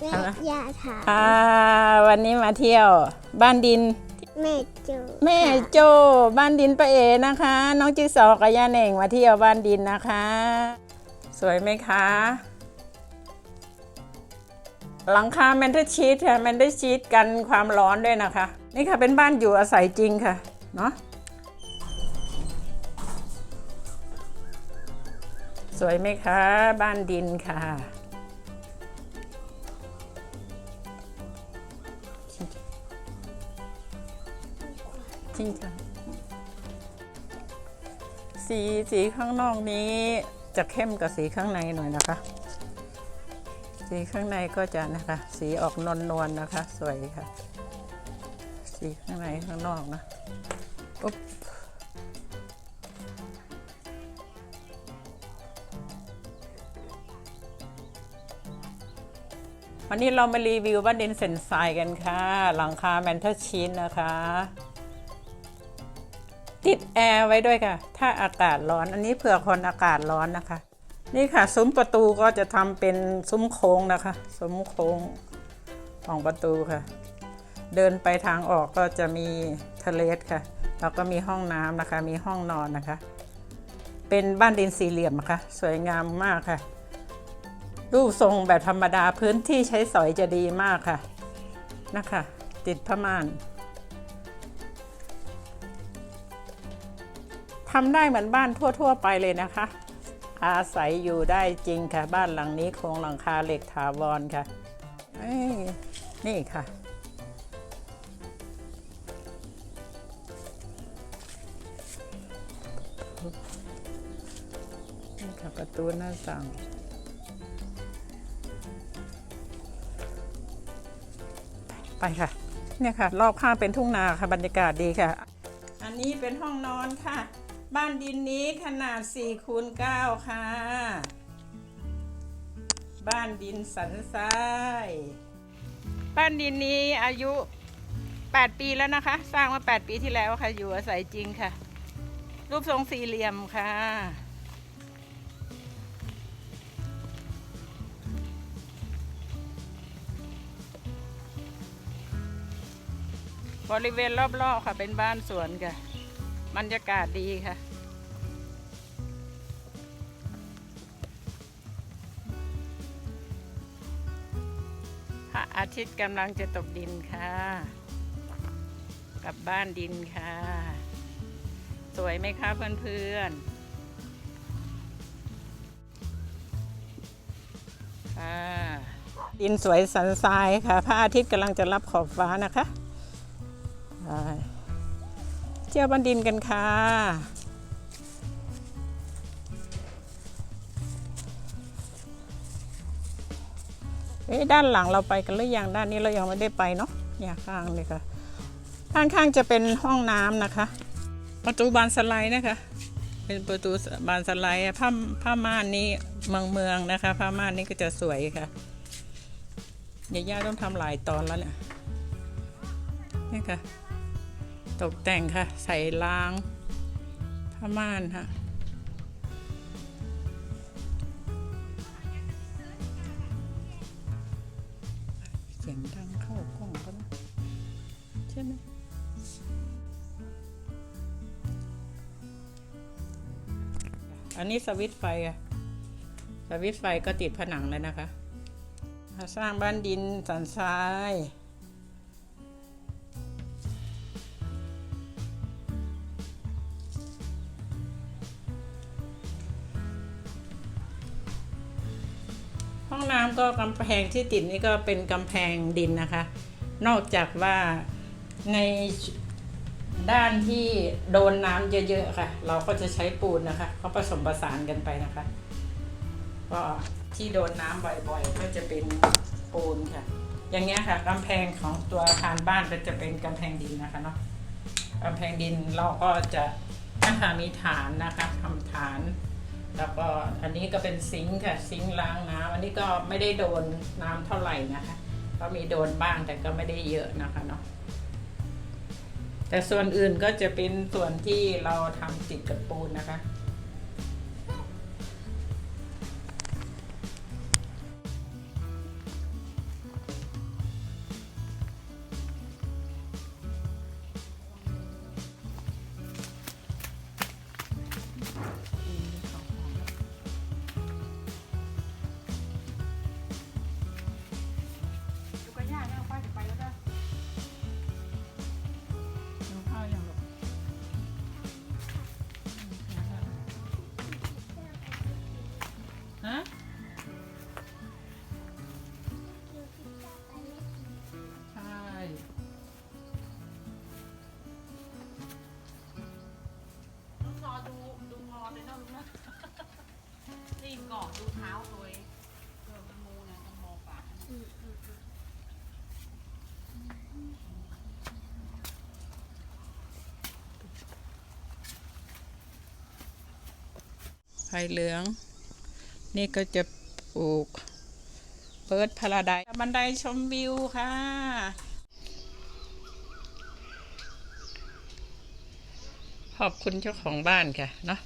แม่ยาถามอ่าวันนี้มาเที่ยวบ้านดิน แม่จูแม่โจบ้านดินประเอนะคะ น้องจิ๊กซอว์กับย่าเหน่งมาเที่ยวบ้านดินนะคะ สวยไหมคะ หลังคาแมนเทอร์ชีตค่ะแมนเทอร์ชีตกันความร้อนด้วยนะคะ นี่ค่ะเป็นบ้านอยู่อาศัยจริงค่ะเนาะสวยไหมคะ บ้านดินค่ะ จริงค่ะสีสีข้างนอกนี้จะเข้มกว่าสีข้างในหน่อยนะคะ สีข้างในก็จะนะคะ สีออกนวลนวลนะคะ สวยค่ะ สีข้างในข้างนอกนะปุ๊บวันนี้เรามารีวิวบ้านดินเซนทรายกันค่ะ หลังคาแมนเทอร์ชีนนะคะ ติดแอร์ไว้ด้วยค่ะ ถ้าอากาศร้อน อันนี้เผื่อคนอากาศร้อนนะคะ นี่ค่ะ ซุ้มประตูก็จะทำเป็นซุ้มโค้งนะคะ ซุ้มโค้งของประตูค่ะ เดินไปทางออกก็จะมีทะเลสค่ะ แล้วก็มีห้องน้ำนะคะ มีห้องนอนนะคะ เป็นบ้านดินสี่เหลี่ยมนะคะสวยงามมากค่ะ รูปทรงแบบธรรมดาพื้นที่ใช้สอยจะดีมากค่ะ นะคะ ติดผ้าม่าน ทำได้เหมือนบ้านทั่ว ๆ ไปเลยนะคะ อาศัยอยู่ได้จริงค่ะ บ้านหลังนี้โครงหลังคาเหล็กถาวรค่ะนี่ค่ะ นี่ค่ะประตูหน้าต่างไปค่ะ เนี่ยค่ะ รอบข้างเป็นทุ่งนาค่ะบรรยากาศดีค่ะ อันนี้เป็นห้องนอนค่ะ บ้านดินนี้ขนาด4คูณ9ค่ะ บ้านดินสันทราย บ้านดินนี้อายุ 8 ปีแล้วนะคะ สร้างมา 8 ปีที่แล้วค่ะ อยู่อาศัยจริงค่ะ รูปทรงสี่เหลี่ยมค่ะบริเวณรอบๆค่ะเป็นบ้านสวนค่ะ บรรยากาศดีค่ะ พระอาทิตย์กำลังจะตกดินค่ะ กลับบ้านดินค่ะ สวยไหมคะเพื่อนๆค่ะดินสวยสันทรายค่ะ พระอาทิตย์กำลังจะรับขอบฟ้านะคะไปเที่ยวบันดินกันค่ะ เอ๊ะด้านหลังเราไปกันหรือยังด้านนี้เรายังไม่ได้ไปเนาะเนี่ยข้างเลยค่ะ ด้านข้างจะเป็นห้องน้ำนะคะ ประตูบานสไลด์นะคะ เป็นประตูบานสไลด์ผ้าผ้าม่านนี้เมืองเมืองนะคะ ผ้าม่านนี้ก็จะสวยค่ะยาย่าต้องทำหลายตอนแล้วเนี่ยนี่ค่ะ ตกแต่งค่ะ ใส่รางผ้าม่านค่ะ เสียงดังเข้ากล้องก็นะใช่ไหมอันนี้สวิตไฟอะสวิตไฟก็ติดผนังเลยนะคะ สร้างบ้านดินสันทราย ห้องน้ำก็กำแพงที่ติดนี่ก็เป็นกำแพงดินนะคะ นอกจากว่าในด้านที่โดนน้ำเยอะๆค่ะ เราก็จะใช้ปูนนะคะเขาผสมผสานกันไปนะคะ ก็ที่โดนน้ำบ่อยๆ ก็จะเป็นปูนค่ะ อย่างเงี้ยค่ะกำแพงของตัวอาคารบ้านก็จะเป็นกำแพงดินนะคะเนาะกำแพงดินเราก็จะนะคะมีฐานนะคะทำฐาน แล้วก็อันนี้ก็เป็นซิงค์ค่ะ ซิงค์ล้างน้ำอันนี้ก็ไม่ได้โดนน้ำเท่าไหร่นะคะก็มีโดนบ้างแต่ก็ไม่ได้เยอะนะคะเนาะแต่ส่วนอื่นก็จะเป็นส่วนที่เราทำติดกับปูนนะคะ กาะดูเท้าตัวเองเออมันมูนะมันมองปากนะอืมอืมอืมไผ่เหลือง นี่ก็จะปลูกเบิร์ดพาราไดบันไดชมวิวค่ะ ขอบคุณเจ้าของบ้านค่ะเนาะ